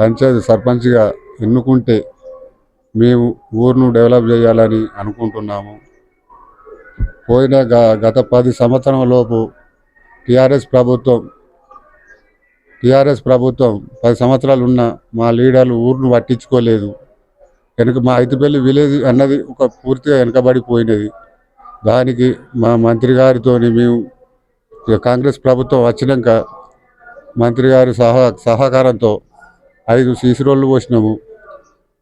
పంచాయతీ సర్పంచ్గా ఎన్నుకుంటే మేము ఊరును డెవలప్ చేయాలని అనుకుంటున్నాము. పోయిన గ- గత పది సంవత్సరం లోపు టీఆర్ఎస్ ప్రభుత్వం టీఆర్ఎస్ ప్రభుత్వం పది సంవత్సరాలు ఉన్న మా లీడర్లు ఊరును పట్టించుకోలేదు. వెనుక మా ఐతిపల్లి విలేజ్ అన్నది ఒక పూర్తిగా వెనకబడిపోయినది. దానికి మా మంత్రి గారితో మేము కాంగ్రెస్ ప్రభుత్వం వచ్చినాక మంత్రి గారి సహా సహకారంతో ఐదు సీసీ రోడ్లు పోసినాము.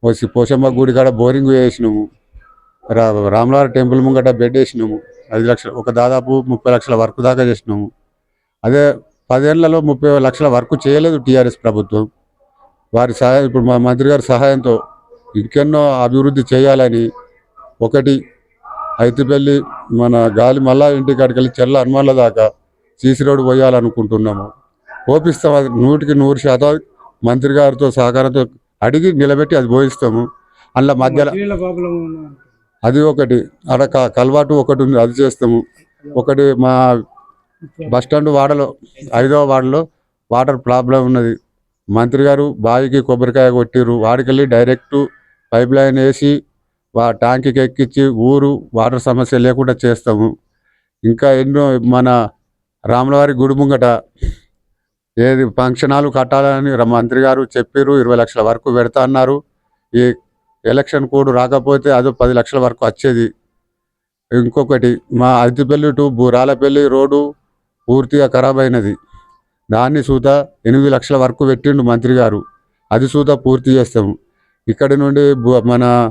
పోసి పోషమ్మ గుడి కాడ బోరింగ్ వేసినాము. రా రామలార టెంపుల్ ముంగట బెడ్ వేసినాము. ఐదు లక్షలు ఒక దాదాపు ముప్పై లక్షల వర్క్ దాకా చేసినాము. అదే పదేళ్ళలో ముప్పై లక్షల వర్క్ చేయలేదు టీఆర్ఎస్ ప్రభుత్వం. వారి సహాయం ఇప్పుడు మా మంత్రి గారి సహాయంతో ఇంకెన్నో అభివృద్ధి చేయాలని ఒకటి ఐతిపల్లి మన గాలి మళ్ళా ఇంటి కాడికి వెళ్ళి చెల్ల హనుమాన్ల దాకా సీసీ రోడ్డు పోయాలనుకుంటున్నాము. ఓపిస్తాం అది నూటికి నూరు శాతం మంత్రి గారితో సహకారంతో అడిగి నిలబెట్టి అది పోయిస్తాము అందులో మధ్యలో అది ఒకటి అడక కలవాటు ఒకటి ఉంది అది చేస్తాము. ఒకటి మా బస్ స్టాండ్ వాడలో ఐదవ వార్డులో వాటర్ ప్రాబ్లం ఉన్నది. మంత్రి గారు బావికి కొబ్బరికాయ కొట్టిర్రు. వాడికెళ్ళి డైరెక్ట్ పైప్ లైన్ వేసి వా ట్యాంక్కి ఎక్కించి ఊరు వాటర్ సమస్య లేకుండా చేస్తాము. ఇంకా ఎన్నో మన రాములవారి గుడి ముంగట ఏది ఫంక్షన్ హాలు కట్టాలని మంత్రి గారు చెప్పారు ఇరవై లక్షల వరకు పెడతా అన్నారు. ఈ ఎలక్షన్ కోడ్ రాకపోతే అదో పది లక్షల వరకు వచ్చేది. ఇంకొకటి మా అతిపల్లి టు బూరాలపల్లి రోడ్డు పూర్తిగా ఖరాబ్ అయినది. దాన్ని సూత ఎనిమిది లక్షల వరకు పెట్టిండు మంత్రి గారు. అది సూత పూర్తి చేస్తాము. ఇక్కడి నుండి బు- మన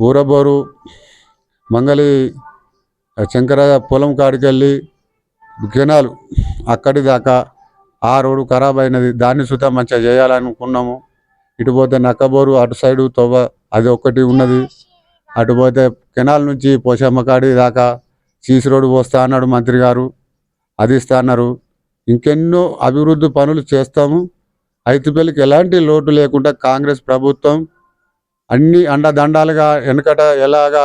ఊరబోరు మంగళి శంకర పొలం కాడికి వెళ్ళి కెనాలు అక్కడి దాకా ఆ రోడ్డు ఖరాబ్ అయినది దాన్ని సుత మంచిగా చేయాలనుకున్నాము. ఇటు పోతే నక్కబోరు అటు సైడు తొవ్వ అది ఒక్కటి ఉన్నది. అటు పోతే కెనాల్ నుంచి పోషమ్మ కాడి దాకా సీసీ రోడ్డు పోస్తా అన్నాడు మంత్రి గారు. అది ఇస్తా అన్నారు. ఇంకెన్నో అభివృద్ధి పనులు చేస్తాము. ఐతుపల్లికి ఎలాంటి లోటు లేకుండా కాంగ్రెస్ ప్రభుత్వం అన్ని అండదండాలుగా వెనకట ఎలాగా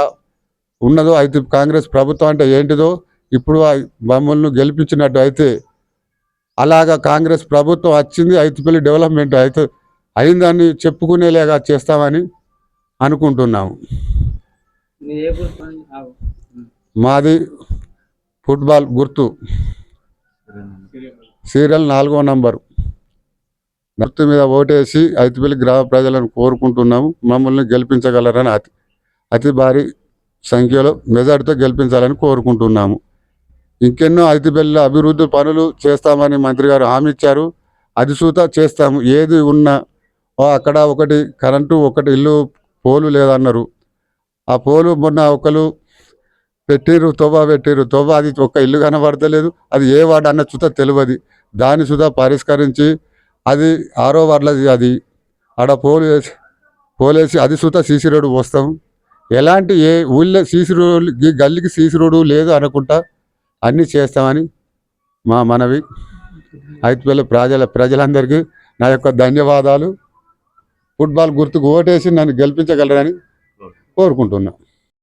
ఉన్నదో అయితే కాంగ్రెస్ ప్రభుత్వం అంటే ఏంటిదో ఇప్పుడు ఆ మమ్మల్ని గెలిపించినట్టు అయితే అలాగా కాంగ్రెస్ ప్రభుత్వం వచ్చింది ఐతుపల్లి డెవలప్మెంట్ అయితే అయిందని చెప్పుకునేలాగా చేస్తామని అనుకుంటున్నాము. మాది ఫుట్బాల్ గుర్తు. సీరియల్ నాలుగో నంబరు. గుర్తు మీద ఓటేసి ఐతుపల్లి గ్రామ ప్రజలను కోరుకుంటున్నాము. మమ్మల్ని గెలిపించగలరని అతి అతి భారీ సంఖ్యలో మెజార్టీతో గెలిపించాలని కోరుకుంటున్నాము. ఇంకెన్నో అతిపెల్ల అభివృద్ధి పనులు చేస్తామని మంత్రి గారు హామీ ఇచ్చారు. అది సూత చేస్తాము. ఏది ఉన్నా ఓ అక్కడ ఒకటి కరెంటు ఒకటి ఇల్లు పోలు లేదన్నారు. ఆ పోలు మొన్న ఒకరు పెట్టిర్రు తొవ్వ పెట్టిర్రు. తొవ్వ అది ఒక్క ఇల్లు కనబడతలేదు. అది ఏ వార్డు అన్న చూత తెలియదు. దాన్ని సుధా పరిష్కరించి అది ఆరో వార్డులది అది. ఆడ పోలు వేసి పోలేసి అది సుత సీసీ రోడ్డు పోస్తాం. ఎలాంటి ఏ ఊళ్ళో సీసీ రోడ్డు గల్లీకి సీసీ రోడ్డు లేదు అనుకుంటా. అన్నీ చేస్తామని మా మనవి. ఐదుపల్లి ప్రజల ప్రజలందరికీ నా యొక్క ధన్యవాదాలు. ఫుట్బాల్ గుర్తుకు ఓటేసి నన్ను గెలిపించగలరని కోరుకుంటున్నాను